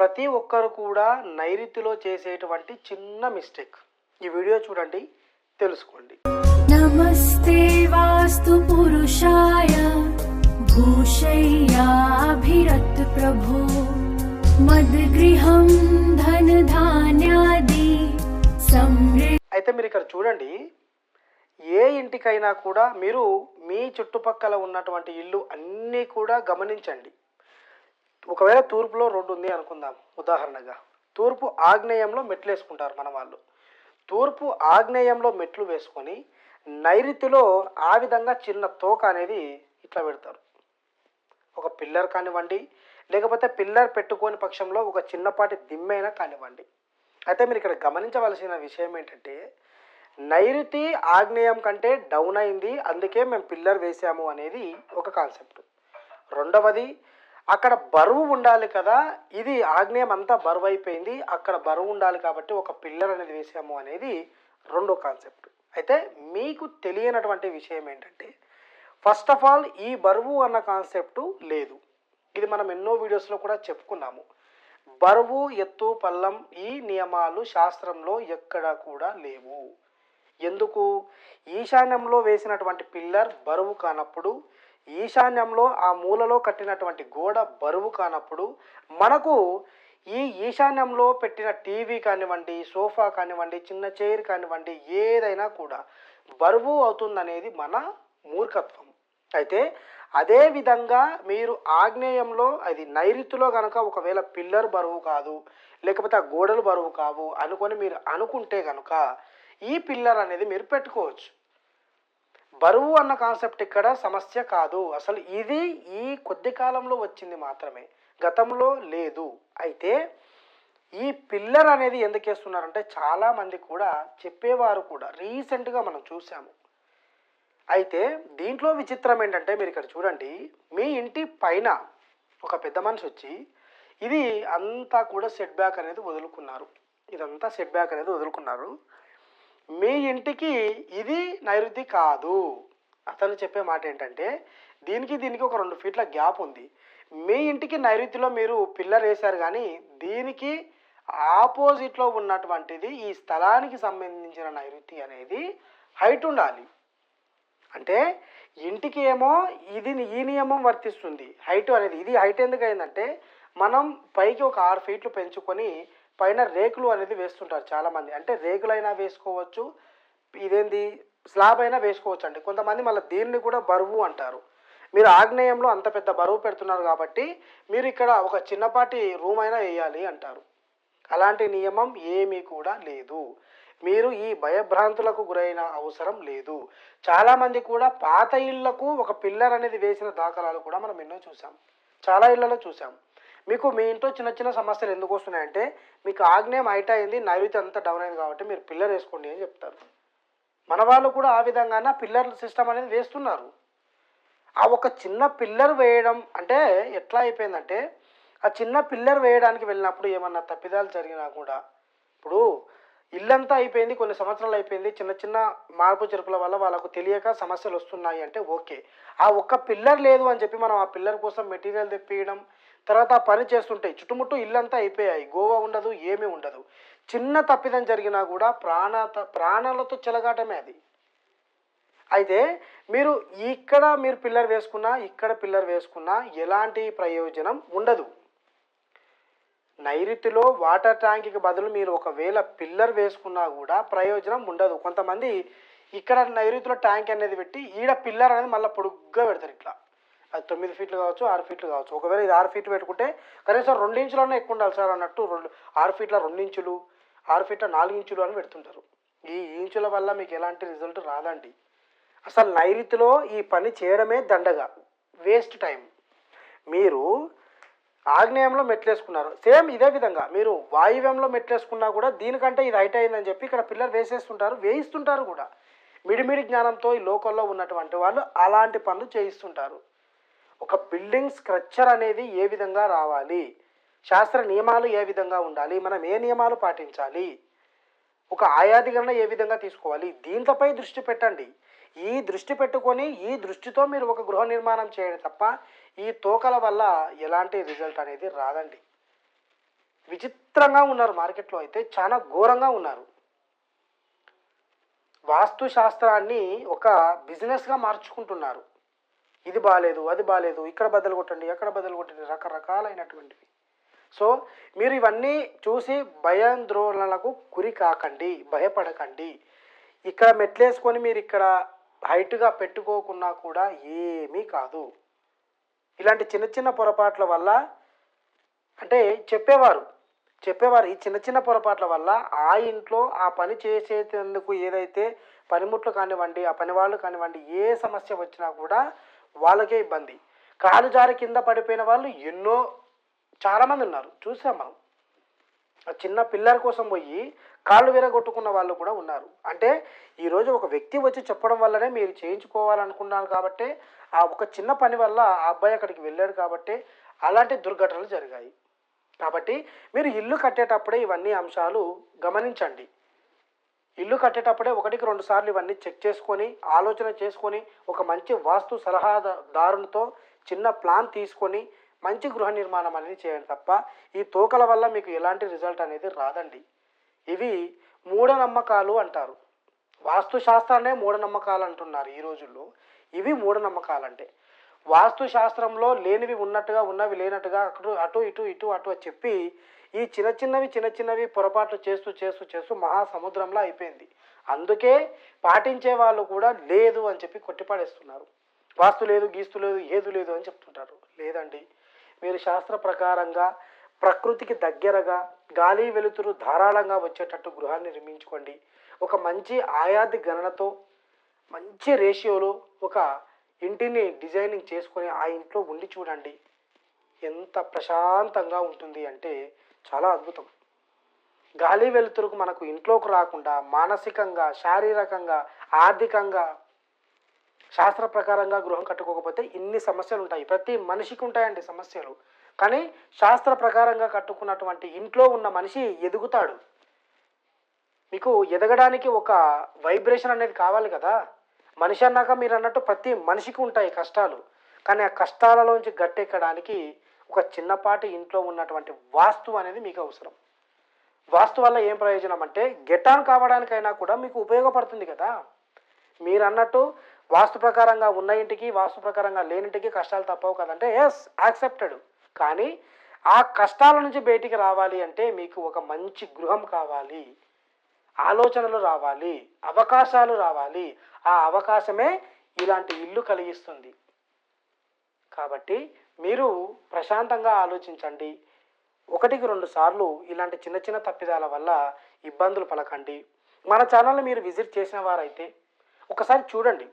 ప్రతి ఒక్కరు కూడా నైరుతిలో చేసేటువంటి చిన్న మిస్టేక్. ఈ వీడియో చూడండి తెలుసుకోండి. నమస్తే వాస్తు పురుషాయ భూషయ్యాభిరత్ ప్రభు. మద్గృహం ధన ధాన్యాది అయితే మీరు ఇక్కడ చూడండి ఏ ఇంటికైనా కూడా మీరు మీ చుట్టుపక్కల ఉన్నటువంటి ఇల్లు అన్నీ కూడా గమనించండి. ఒకవేళ తూర్పులో రోడ్డు ఉంది అనుకుందాం ఉదాహరణగా. తూర్పు ఆగ్నేయంలో మెట్లు వేసుకుంటారు మన వాళ్ళు తూర్పు ఆగ్నేయంలో మెట్లు వేసుకొని నైరుతిలో ఆ విధంగా చిన్న తోక అనేది ఇట్లా పెడతారు. ఒక పిల్లర్ కానివ్వండి లేకపోతే పిల్లర్ పెట్టుకోని పక్షంలో ఒక చిన్నపాటి దిమ్మైనా కానివ్వండి. అయితే మీరు ఇక్కడ గమనించవలసిన విషయం ఏంటంటే నైరుతి ఆగ్నేయం కంటే డౌన్ అయింది అందుకే మేము పిల్లర్ వేసాము అనేది ఒక కాన్సెప్ట్. రెండవది అక్కడ బరువు ఉండాలి కదా ఇది ఆగ్నేయం అంతా బరువు అయిపోయింది అక్కడ బరువు ఉండాలి కాబట్టి ఒక పిల్లర్ అనేది వేసాము అనేది రెండో కాన్సెప్ట్. అయితే మీకు తెలియనటువంటి విషయం ఏంటంటే ఫస్ట్ ఆఫ్ ఆల్ ఈ బరువు అన్న కాన్సెప్టు లేదు. ఇది మనం ఎన్నో వీడియోస్లో కూడా చెప్పుకున్నాము. బరువు ఎత్తు పల్లం ఈ నియమాలు శాస్త్రంలో ఎక్కడా కూడా లేవు. ఎందుకు? ఈశాన్యంలో వేసినటువంటి పిల్లర్ బరువు కానప్పుడు ఈశాన్యంలో ఆ మూలలో కట్టినటువంటి గోడ బరువు కానప్పుడు మనకు ఈ ఈశాన్యంలో పెట్టిన టీవీ కానివ్వండి సోఫా కానివ్వండి చిన్న చైర్ కానివ్వండి ఏదైనా కూడా బరువు అవుతుందనేది మన మూర్ఖత్వం. అయితే అదే విధంగా మీరు ఆగ్నేయంలో అది నైరుతిలో కనుక ఒకవేళ పిల్లర్ బరువు కాదు లేకపోతే ఆ గోడలు బరువు కావు అనుకొని మీరు అనుకుంటే కనుక ఈ పిల్లర్ అనేది మీరు పెట్టుకోవచ్చు. బరువు అన్న కాన్సెప్ట్ ఇక్కడ సమస్య కాదు. అసలు ఇది ఈ కొద్ది కాలంలో వచ్చింది మాత్రమే. గతంలో లేదు. అయితే ఈ పిల్లర్ అనేది ఎందుకు వేస్తున్నారంటే చాలామంది కూడా చెప్పేవారు కూడా. రీసెంట్గా మనం చూసాము అయితే దీంట్లో విచిత్రం ఏంటంటే మీరు ఇక్కడ చూడండి. మీ ఇంటి పైన ఒక పెద్ద మనిషి వచ్చి ఇది అంతా కూడా సెట్ బ్యాక్ అనేది వదులుకున్నారు. ఇదంతా సెట్ బ్యాక్ అనేది వదులుకున్నారు. మీ ఇంటికి ఇది నైరుతి కాదు. అతను చెప్పే మాట ఏంటంటే దీనికి దీనికి ఒక రెండు ఫీట్ల గ్యాప్ ఉంది. మీ ఇంటికి నైరుతిలో మీరు పిల్లర్ వేశారు కానీ దీనికి ఆపోజిట్లో ఉన్నటువంటిది ఈ స్థలానికి సంబంధించిన నైరుతి అనేది హైట్ ఉండాలి. అంటే ఇంటికి ఏమో ఇది ఈ నియమం వర్తిస్తుంది. హైట్ అనేది ఇది హైట్ ఎందుకు అయిందంటే మనం పైకి ఒక ఆరు ఫీట్లు పెంచుకొని పైన రేకులు అనేది వేస్తుంటారు చాలామంది. అంటే రేకులైనా వేసుకోవచ్చు ఇదేంది స్లాబ్ అయినా వేసుకోవచ్చు అండి. కొంతమంది మళ్ళీ దీన్ని కూడా బరువు అంటారు. మీరు ఆగ్నేయంలో అంత పెద్ద బరువు పెడుతున్నారు కాబట్టి మీరు ఇక్కడ ఒక చిన్నపాటి రూమ్ అయినా వేయాలి అంటారు. అలాంటి నియమం ఏమీ కూడా లేదు. మీరు ఈ భయభ్రాంతులకు గురైన అవసరం లేదు. చాలామంది కూడా పాత ఇళ్ళకు ఒక పిల్లర్ అనేది వేసిన దాఖలాలు కూడా మనం ఎన్నో చూసాం. చాలా ఇళ్ళలో చూసాం. మీకు మీ ఇంట్లో చిన్న చిన్న సమస్యలు ఎందుకు వస్తున్నాయంటే మీకు ఆగ్నేయం హైట్ అయింది నైరుతి అంతా డౌన్ అయింది కాబట్టి మీరు పిల్లర్ వేసుకోండి అని చెప్తారు. మన వాళ్ళు కూడా ఆ విధంగానే పిల్లర్ సిస్టమ్ అనేది వేస్తున్నారు. ఆ ఒక చిన్న పిల్లర్ వేయడం అంటే ఎట్లా అయిపోయిందంటే ఆ చిన్న పిల్లర్ వేయడానికి వెళ్ళినప్పుడు ఏమన్నా తప్పిదాలు జరిగినా కూడా ఇప్పుడు ఇల్లంతా అయిపోయింది కొన్ని సంవత్సరాలు అయిపోయింది చిన్న చిన్న మార్పు చెరుపుల వల్ల వాళ్ళకు తెలియక సమస్యలు వస్తున్నాయి అంటే ఓకే. ఆ ఒక్క పిల్లర్ లేదు అని చెప్పి మనం ఆ పిల్లర్ కోసం మెటీరియల్ తెప్పియడం తర్వాత పని చేస్తుంటాయి చుట్టుముట్టు ఇల్లంతా అయిపోయాయి. గోవా ఉండదు ఏమీ ఉండదు. చిన్న తప్పిదం జరిగినా కూడా ప్రాణ ప్రాణాలతో చెలగాటమే అది. అయితే మీరు ఇక్కడ మీరు పిల్లర్ వేసుకున్నా ఇక్కడ పిల్లర్ వేసుకున్నా ఎలాంటి ప్రయోజనం ఉండదు. నైరుతిలో వాటర్ ట్యాంక్కి బదులు మీరు ఒకవేళ పిల్లర్ వేసుకున్నా కూడా ప్రయోజనం ఉండదు. కొంతమంది ఇక్కడ నైరుతిలో ట్యాంక్ అనేది పెట్టి ఈడ పిల్లర్ అనేది మళ్ళీ పొడుగ్గా పెడతారు ఇట్లా. అది తొమ్మిది ఫీట్లు కావచ్చు ఆరు ఫీట్లు కావచ్చు. ఒకవేళ ఇది ఆరు ఫీట్లు పెట్టుకుంటే కనీసం రెండు ఇంచులన్నా ఎక్కువ ఉండాలి సార్ అన్నట్టు రెండు ఆరు ఫీట్ల రెండు ఇంచులు ఆరు ఫీట్ల నాలుగు ఇంచులు అని పెడుతుంటారు. ఈ ఇంచుల వల్ల మీకు ఎలాంటి రిజల్ట్ రాదండి. అసలు నైరుతిలో ఈ పని చేయడమే దండగా వేస్ట్ టైం మీరు ఆగ్నేయంలో మెట్లేసుకున్నారు. సేమ్ ఇదే విధంగా మీరు వాయువ్యంలో మెట్లేసుకున్నా కూడా దీనికంటే ఇది హైట్ అయిందని చెప్పి ఇక్కడ పిల్లర్ వేసేస్తుంటారు వేయిస్తుంటారు కూడా. మిడిమిడి జ్ఞానంతో ఈ లోకల్లో ఉన్నటువంటి వాళ్ళు అలాంటి పనులు చేయిస్తుంటారు. ఒక బిల్డింగ్ స్ట్రక్చర్ అనేది ఏ విధంగా రావాలి? శాస్త్ర నియమాలు ఏ విధంగా ఉండాలి? మనం ఏ నియమాలు పాటించాలి? ఒక ఆయాదిగణన ఏ విధంగా తీసుకోవాలి? దీంట్లపై దృష్టి పెట్టండి. ఈ దృష్టి పెట్టుకొని ఈ దృష్టితో మీరు ఒక గృహ నిర్మాణం చేయండి తప్ప ఈ తోకల వల్ల ఎలాంటి రిజల్ట్ అనేది రాదండి. విచిత్రంగా ఉన్నారు మార్కెట్లో అయితే చాలా ఘోరంగా ఉన్నారు. వాస్తు శాస్త్రాన్ని ఒక బిజినెస్గా మార్చుకుంటున్నారు. ఇది బాగాలేదు అది బాగాలేదు ఇక్కడ బదులు కొట్టండి ఎక్కడ బదులు కొట్టండి రకరకాలైనటువంటివి. సో మీరు ఇవన్నీ చూసి భయాందోళనలకు గురి కాకండి భయపడకండి. ఇక్కడ మెట్లేసుకొని మీరు ఇక్కడ హైట్గా పెట్టుకోకున్నా కూడా ఏమీ కాదు. ఇలాంటి చిన్న చిన్న పొరపాట్ల వల్ల అంటే చెప్పేవారు చెప్పేవారు ఈ చిన్న చిన్న పొరపాట్ల వల్ల ఆ ఇంట్లో ఆ పని చేసేందుకు ఏదైతే పనిముట్లు కానివ్వండి ఆ పని వాళ్ళు కానివ్వండి ఏ సమస్య వచ్చినా కూడా వాళ్ళకే ఇబ్బంది. కాలు జారి కింద పడిపోయిన వాళ్ళు ఎన్నో చాలామంది ఉన్నారు. చూసాం మనం. ఆ చిన్న పిల్లల కోసం పోయి కాళ్ళు విరగొట్టుకున్న వాళ్ళు కూడా ఉన్నారు. అంటే ఈరోజు ఒక వ్యక్తి వచ్చి చెప్పడం వల్లనే మీరు చేయించుకోవాలనుకున్నారు కాబట్టి ఆ ఒక చిన్న పని వల్ల ఆ అబ్బాయి అక్కడికి వెళ్ళాడు కాబట్టి అలాంటి దుర్ఘటనలు జరిగాయి. కాబట్టి మీరు ఇల్లు కట్టేటప్పుడే ఇవన్నీ అంశాలు గమనించండి. ఇల్లు కట్టేటప్పుడే ఒకటికి రెండు సార్లు ఇవన్నీ చెక్ చేసుకొని ఆలోచన చేసుకొని ఒక మంచి వాస్తు సలహాదారునితో చిన్న ప్లాన్ తీసుకొని మంచి గృహ నిర్మాణం అనేది చేయండి తప్ప ఈ తోకల వల్ల మీకు ఎలాంటి రిజల్ట్ అనేది రాదండి. ఇవి మూఢనమ్మకాలు అంటారు. వాస్తు శాస్త్రాన్నే మూఢనమ్మకాలు అంటున్నారు ఈ రోజుల్లో. ఇవి మూఢనమ్మకాలు అంటే వాస్తు శాస్త్రంలో లేనివి ఉన్నట్టుగా ఉన్నవి లేనట్టుగా అటు అటు ఇటు ఇటు అటు అని చెప్పి ఈ చిన్న చిన్నవి చిన్న చిన్నవి పొరపాట్లు చేస్తూ చేస్తూ చేస్తూ మహాసముద్రంలో అయిపోయింది. అందుకే పాటించే వాళ్ళు కూడా లేదు అని చెప్పి కొట్టిపాడేస్తున్నారు. వాస్తు లేదు గీస్తు లేదు ఏదు లేదు అని చెప్తుంటారు. లేదండి. మీరు శాస్త్ర ప్రకారంగా ప్రకృతికి దగ్గరగా గాలి వెలుతురు ధారాళంగా వచ్చేటట్టు గృహాన్ని నిర్మించుకోండి. ఒక మంచి ఆయాది గణనతో మంచి రేషియోలో ఒక ఇంటిని డిజైనింగ్ చేసుకొని ఆ ఇంట్లో ఉండి చూడండి. ఎంత ప్రశాంతంగా ఉంటుంది అంటే చాలా అద్భుతం. గాలి వెలుతురుకు మనకు ఇంట్లోకి రాకుండా మానసికంగా శారీరకంగా ఆర్థికంగా శాస్త్ర ప్రకారంగా గృహం కట్టుకోకపోతే ఇన్ని సమస్యలు ఉంటాయి. ప్రతి మనిషికి ఉంటాయండి సమస్యలు. కానీ శాస్త్ర ప్రకారంగా కట్టుకున్నటువంటి ఇంట్లో ఉన్న మనిషి ఎదుగుతాడు. మీకు ఎదగడానికి ఒక వైబ్రేషన్ అనేది కావాలి కదా? మనిషి అన్నాక మీరు అన్నట్టు ప్రతి మనిషికి ఉంటాయి కష్టాలు. కానీ ఆ కష్టాలలోంచి గట్టెక్కడానికి ఒక చిన్నపాటి ఇంట్లో ఉన్నటువంటి వాస్తు అనేది మీకు అవసరం. వాస్తు వల్ల ఏం ప్రయోజనం అంటే గెటాన్ కావడానికైనా కూడా మీకు ఉపయోగపడుతుంది కదా. మీరు అన్నట్టు వాస్తు ప్రకారంగా ఉన్న ఇంటికి వాస్తు ప్రకారంగా లేనింటికి కష్టాలు తప్పవు కదంటే ఎస్ యాక్సెప్టెడ్ కానీ ఆ కష్టాల నుంచి బయటికి రావాలి అంటే మీకు ఒక మంచి గృహం కావాలి. ఆలోచనలు రావాలి అవకాశాలు రావాలి. ఆ అవకాశమే ఇలాంటి ఇల్లు కలిగిస్తుంది. కాబట్టి మీరు ప్రశాంతంగా ఆలోచించండి. ఒకటికి రెండు సార్లు ఇలాంటి చిన్న చిన్న తప్పిదాల వల్ల ఇబ్బందులు పలకండి మన ఛానల్ని మీరు విజిట్ చేసిన వారైతే ఒకసారి చూడండి.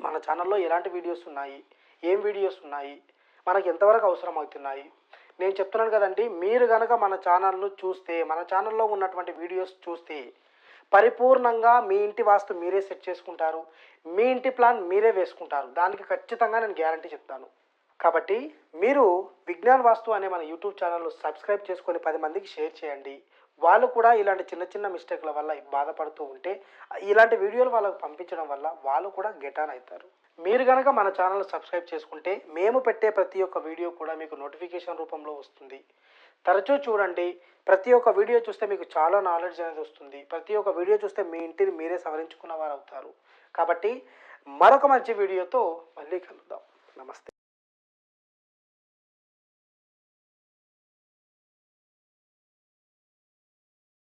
మన ఛానల్లో ఎలాంటి వీడియోస్ ఉన్నాయి? ఏం వీడియోస్ ఉన్నాయి? మనకి ఎంతవరకు అవసరం అవుతున్నాయి నేను చెప్తున్నాను కదండి మీరు కనుక మన ఛానల్ను చూస్తే మన ఛానల్లో ఉన్నటువంటి వీడియోస్ చూస్తే పరిపూర్ణంగా మీ ఇంటి వాస్తు మీరే సెట్ చేసుకుంటారు మీ ఇంటి ప్లాన్ మీరే వేసుకుంటారు. దానికి ఖచ్చితంగా నేను గ్యారంటీ చెప్తాను. కాబట్టి మీరు విజ్ఞాన్ వాస్తు అనే మన యూట్యూబ్ ఛానల్ సబ్స్క్రైబ్ చేసుకొని పది మందికి షేర్ చేయండి. వాళ్ళు కూడా ఇలాంటి చిన్న చిన్న మిస్టేక్ల వల్ల బాధపడుతూ ఉంటే ఇలాంటి వీడియోలు వాళ్ళకు పంపించడం వల్ల వాళ్ళు కూడా గెటాన్ అవుతారు. మీరు కనుక మన ఛానల్ సబ్స్క్రైబ్ చేసుకుంటే మేము పెట్టే ప్రతి ఒక్క వీడియో కూడా మీకు నోటిఫికేషన్ రూపంలో వస్తుంది. తరచూ చూడండి ప్రతి ఒక్క వీడియో చూస్తే మీకు చాలా నాలెడ్జ్ అనేది వస్తుంది. ప్రతి ఒక్క వీడియో చూస్తే మీ ఇంటిని మీరే సవరించుకున్న వారు అవుతారు కాబట్టి మరొక మంచి వీడియోతో మళ్ళీ కలుద్దాం. నమస్తే.